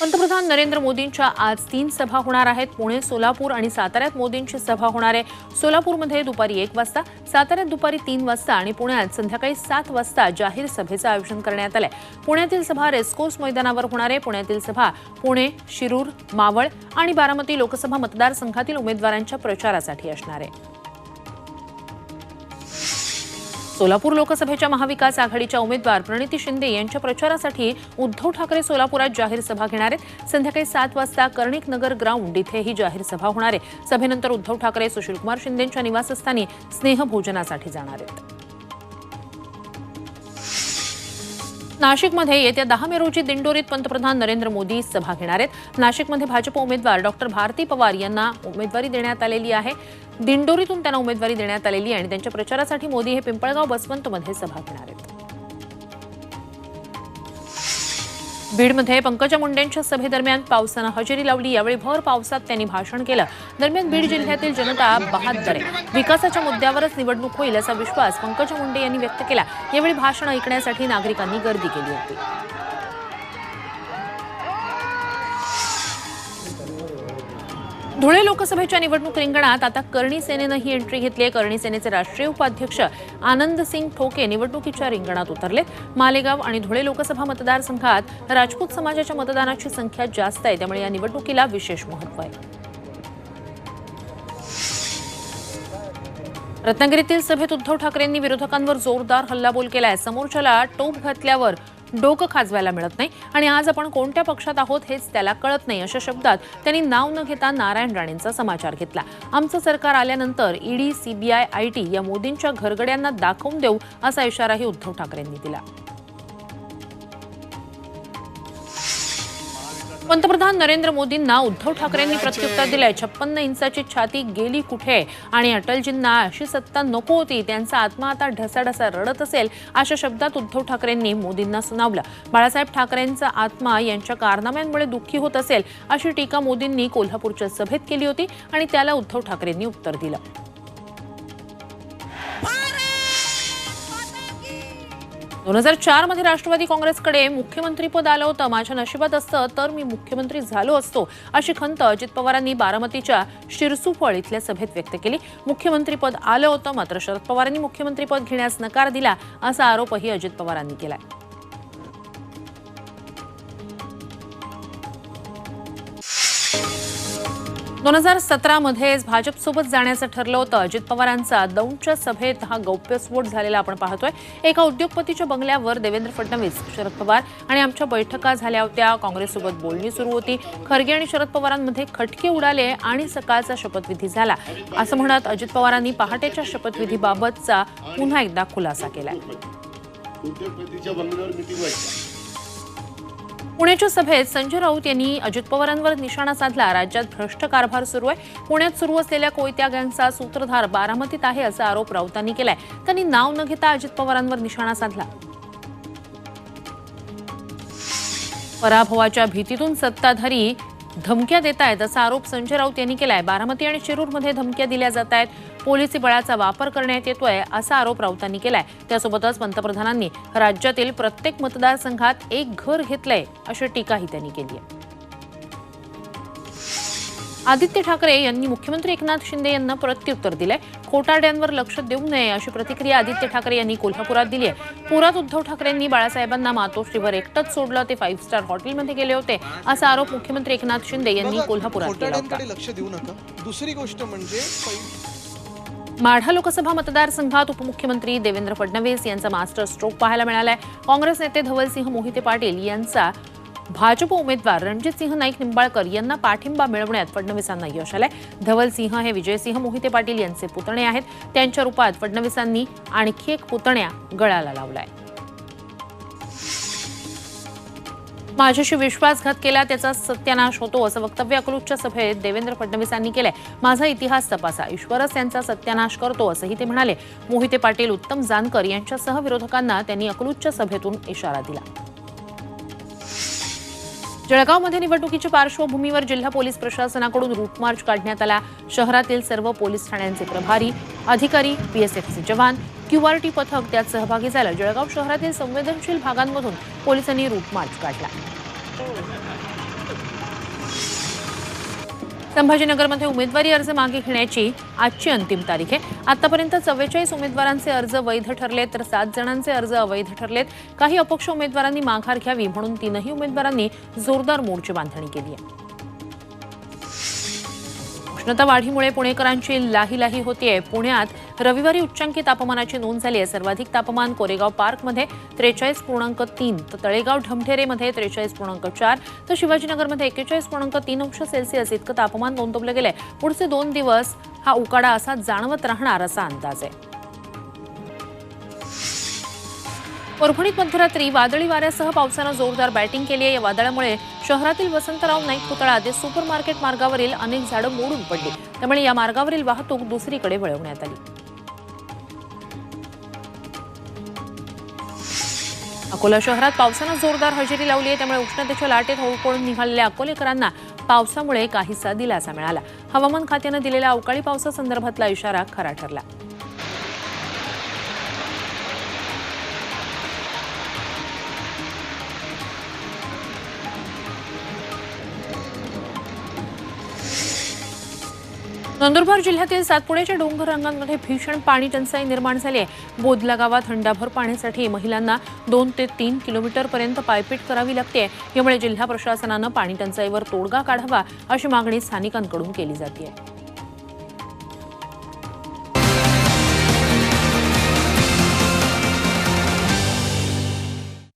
पंतप्रधान नरेंद्र मोदींच्या आज तीन सभा होणार आहेत. पुणे सोलापूर आणि साताऱ्यात मोदींची सभा होणार आहे. सोलापूरमध्ये दुपारी एक वाजता साताऱ्यात दुपारी तीन वाजता आणि पुण्यात संध्याकाळी सात वाजता जाहीर सभेचं आयोजन करण्यात आलंय. पुण्यातील सभा रेस्कोर्स मैदानावर होणार आहे. पुण्यातील सभा पुणे शिरूर मावळ आणि बारामती लोकसभा मतदारसंघातील उमेदवारांच्या प्रचारासाठी असणार आहे. सोलापूर लोकसभेच्या महाविकास आघाडीच्या उमेदवार प्रणिती शिंदे यांच्या प्रचारासाठी उद्धव ठाकरे सोलापुरात जाहीर सभा घेणार आहेत. संध्याकाळी सात वाजता कर्णिक नगर ग्राउंड इथे ही जाहीर सभा होणार आहे. सभेनंतर उद्धव ठाकरे सुशीलकुमार शिंदेंच्या निवासस्थानी स्नेहभोजनासाठी जाणार आहेत. नाशिकमध्ये येत्या दहा मे रोजी दिंडोरीत पंतप्रधान नरेंद्र मोदी सभा घेणार आहेत. नाशिकमध्ये भाजप उमेदवार डॉक्टर भारती पवार यांना उमेदवारी देण्यात आलेली आहे. दिंडोरीतून त्यांना उमेदवारी देण्यात आलेली आहे आणि त्यांच्या प्रचारासाठी मोदी हे पिंपळगाव बसवंतमध्ये सभा घेणार आहेत. बीडमध्ये पंकजा मुंडेंच्या सभेदरम्यान पावसानं हजेरी लावली. यावेळी भर पावसात त्यांनी भाषण केलं. दरम्यान बीड जिल्ह्यातील जनता बहादर आहे. विकासाच्या मुद्द्यावरच निवडणूक होईल असा विश्वास पंकजा मुंडे यांनी व्यक्त केला. यावेळी भाषण ऐकण्यासाठी नागरिकांनी गर्दी केली होती. धुळे लोकसभेच्या निवडणूक रिंगणात आता करणी सेनेनं ही एंट्री घेतली आहे. करणी सेनेचे राष्ट्रीय उपाध्यक्ष आनंद सिंग ठोके निवडणुकीच्या रिंगणात उतरले मालेगाव आणि धुळे लोकसभा मतदारसंघात राजपूत समाजाच्या मतदानाची संख्या जास्त आहे. त्यामुळे या निवडणुकीला विशेष महत्त्व आहे. रत्नागिरीतील सभेत उद्धव ठाकरेंनी विरोधकांवर जोरदार हल्लाबोल केलाय. समोरच्याला टोप घातल्यावर डोकं खाजवायला मिळत नाही. आणि आज आपण कोणत्या पक्षात आहोत हेच त्याला कळत नाही अशा शब्दात त्यांनी नाव न घेता नारायण राणेंचा समाचार घेतला. आमचं सरकार आल्यानंतर ईडी सीबीआय आयटी या मोदींच्या घरगड्यांना दाखवून देऊ असा इशाराही उद्धव ठाकरेंनी दिला. पंतप्रधान नरेंद्र मोदींना उद्धव ठाकरेंनी प्रत्युत्तर दिलंय. छप्पन्न इंचाची छाती गेली कुठे? आणि अटलजींना अशी सत्ता नको होती त्यांचा आत्मा आता ढसाढसा रडत असेल अशा शब्दात उद्धव ठाकरेंनी मोदींना सुनावलं. बाळासाहेब ठाकरेंचा आत्मा यांच्या कारनाम्यांमुळे दुःखी होत असेल अशी टीका मोदींनी कोल्हापूरच्या सभेत केली होती आणि त्याला उद्धव ठाकरेंनी उत्तर दिलं. दोन हजार चारमध्ये राष्ट्रवादी काँग्रेसकडे मुख्यमंत्रीपद आलं होतं माझ्या नशिबात असतं तर मी मुख्यमंत्री झालो असतो अशी खंत अजित पवारांनी बारामतीच्या शिरसुफळ इथल्या सभेत व्यक्त केली. मुख्यमंत्रीपद आलं होतं मात्र शरद पवारांनी मुख्यमंत्रीपद घेण्यास नकार दिला असा आरोपही अजित पवारांनी केलाय. दोन हजार सतरामध्येच भाजपसोबत जाण्याचं ठरलं होतं. अजित पवारांचा दौंडच्या सभेत हा गौप्यस्फोट झालेला आपण पाहतोय. एका उद्योगपतीच्या बंगल्यावर देवेंद्र फडणवीस शरद पवार आणि आमच्या बैठका झाल्या होत्या. काँग्रेससोबत बोलणी सुरू होती. खरगे आणि शरद पवारांमध्ये खटके उडाले आणि सकाळचा शपथविधी झाला. असं म्हणत अजित पवारांनी पहाटेच्या शपथविधीबाबतचा पुन्हा एकदा खुलासा केलाय. पुण्याच्या सभेत संजय राऊत यांनी अजित पवारांवर निशाणा साधला. राज्यात भ्रष्ट कारभार सुरू आहे. पुण्यात सुरू असलेल्या कोयत्या गँगचा सूत्रधार बारामतीत आहे असा आरोप राऊतांनी केलाय. त्यांनी नाव न घेता अजित पवारांवर निशाणा साधला. पराभवाच्या भीतीतून सत्ताधारी धमक्या देत आहेत असा आरोप संजय राऊत यांनी केलाय. बारामती आणि शिरूरमध्ये धमक्या दिल्या जात आहेत. पोलिसी बळाचा वापर करण्यात येतोय असा आरोप राऊतांनी केलाय. त्यासोबतच पंतप्रधानांनी राज्यातील प्रत्येक मतदारसंघात एक घर घेतलंय अशी टीकाही त्यांनी केली आहे. आदित्य ठाकरे यांनी मुख्यमंत्री एकनाथ शिंदे यांना प्रत्युत्तर दिलंय. खोटारड्यांवर लक्ष देऊ नये अशी प्रतिक्रिया आदित्य ठाकरे यांनी कोल्हापुरात दिली आहे. पुरात उद्धव ठाकरेंनी बाळासाहेबांना मातोश्रीवर एकटंच सोडलं. ते फाईव्ह स्टार हॉटेलमध्ये गेले होते. असा आरोप मुख्यमंत्री एकनाथ शिंदे यांनी कोल्हापुरात केला होता. लक्ष देऊ नका. दुसरी गोष्ट म्हणजे माढा लोकसभा मतदारसंघात उपमुख्यमंत्री देवेंद्र फडणवीस यांचा मास्टर स्ट्रोक पाहायला मिळालाय. काँग्रेस नेते धवलसिंह मोहिते पाटील यांचा भाजप उमेदवार रणजितसिंह नाईक निंबाळकर यांना पाठिंबा मिळवण्यात फडणवीसांना यश आलंय. धवलसिंह हे विजयसिंह मोहिते पाटील यांचे पुतणे आहेत. त्यांच्या रूपात फडणवीसांनी आणखी एक पुतण्या गळाला लावलाय. माझ्याशी विश्वासघात केला त्याचा सत्यानाश होतो असं वक्तव्य अकलूजच्या सभेत देवेंद्र फडणवीसांनी केलंय. माझा इतिहास तपासा. ईश्वरच त्यांचा सत्यानाश करतो असंही ते म्हणाले. मोहिते पाटील उत्तम जानकर यांच्यासह विरोधकांना त्यांनी अकलूजच्या सभेतून इशारा दिला. जळगावमध्ये निवडणुकीच्या पार्श्वभूमीवर जिल्हा पोलीस प्रशासनाकडून रूट मार्च काढण्यात आला. शहरातील सर्व पोलीस ठाण्यांचे प्रभारी अधिकारी पीएसएफचे जवान क्यूआरटी पथक त्यात सहभागी झालं. जळगाव शहरातील संवेदनशील भागांमधून पोलिसांनी रूट मार्च काढला. संभाजीनगरमध्ये उमेदवारी अर्ज मागे घेण्याची आजची अंतिम तारीख आहे. आतापर्यंत चव्वेचाळीस उमेदवारांचे अर्ज वैध ठरलेत तर सात जणांचे अर्ज अवैध ठरलेत. काही अपक्ष उमेदवारांनी माघार घ्यावी म्हणून तीनही उमेदवारांनी जोरदार मोर्चे बांधणी केली आहे. उष्णता वाढीमुळे पुणेकरांची लाही लाही होतीये. पुण्यात रविवारी उच्चांकी तापमानाची नोंद झाली आहे. सर्वाधिक तापमान कोरेगाव पार्कमध्ये त्रेचाळीस पूर्णांक तीन तर तळेगाव ढमढेरेमध्ये त्रेचाळीस पूर्णांक चार तर शिवाजीनगरमध्ये एकेचाळीस पूर्णांक तीन अंश सेल्सिअस इतकं तापमान नोंदवलं गेलंय. पुढचे दोन दिवस हा उकाडा असा जाणवत राहणार असा अंदाज आहे. परभणीत मध्यरात्री वादळी वाऱ्यासह पावसानं जोरदार बॅटिंग केली आहे. या वादळामुळे शहरातील वसंतराव नाईक पुतळा ते सुपर मार्केट मार्गावरील अनेक झाडं मोडून पडली. त्यामुळे या मार्गावरील वाहतूक दुसरीकडे वळवण्यात आली. अकोला शहरात पावसानं जोरदार हजेरी लावली आहे त्यामुळे उष्णतेच्या लाटेत होळपळून निघालेल्या अकोलेकरांना पावसामुळे काहीसा दिलासा मिळाला. हवामान खात्यानं दिलेल्या अवकाळी पावसासंदर्भातला इशारा खरा ठरला. नंदुरबार जिल्ह्यातील सातपुड्याच्या डोंगर रंगांमध्ये भीषण पाणी टंचाई निर्माण झाली आहे. बोदला गावात हंडाभर पाण्यासाठी महिलांना दोन ते तीन किलोमीटरपर्यंत पायपीट करावी लागते. यामुळे जिल्हा प्रशासनानं पाणी टंचाईवर तोडगा काढावा अशी मागणी स्थानिकांकडून केली जाते.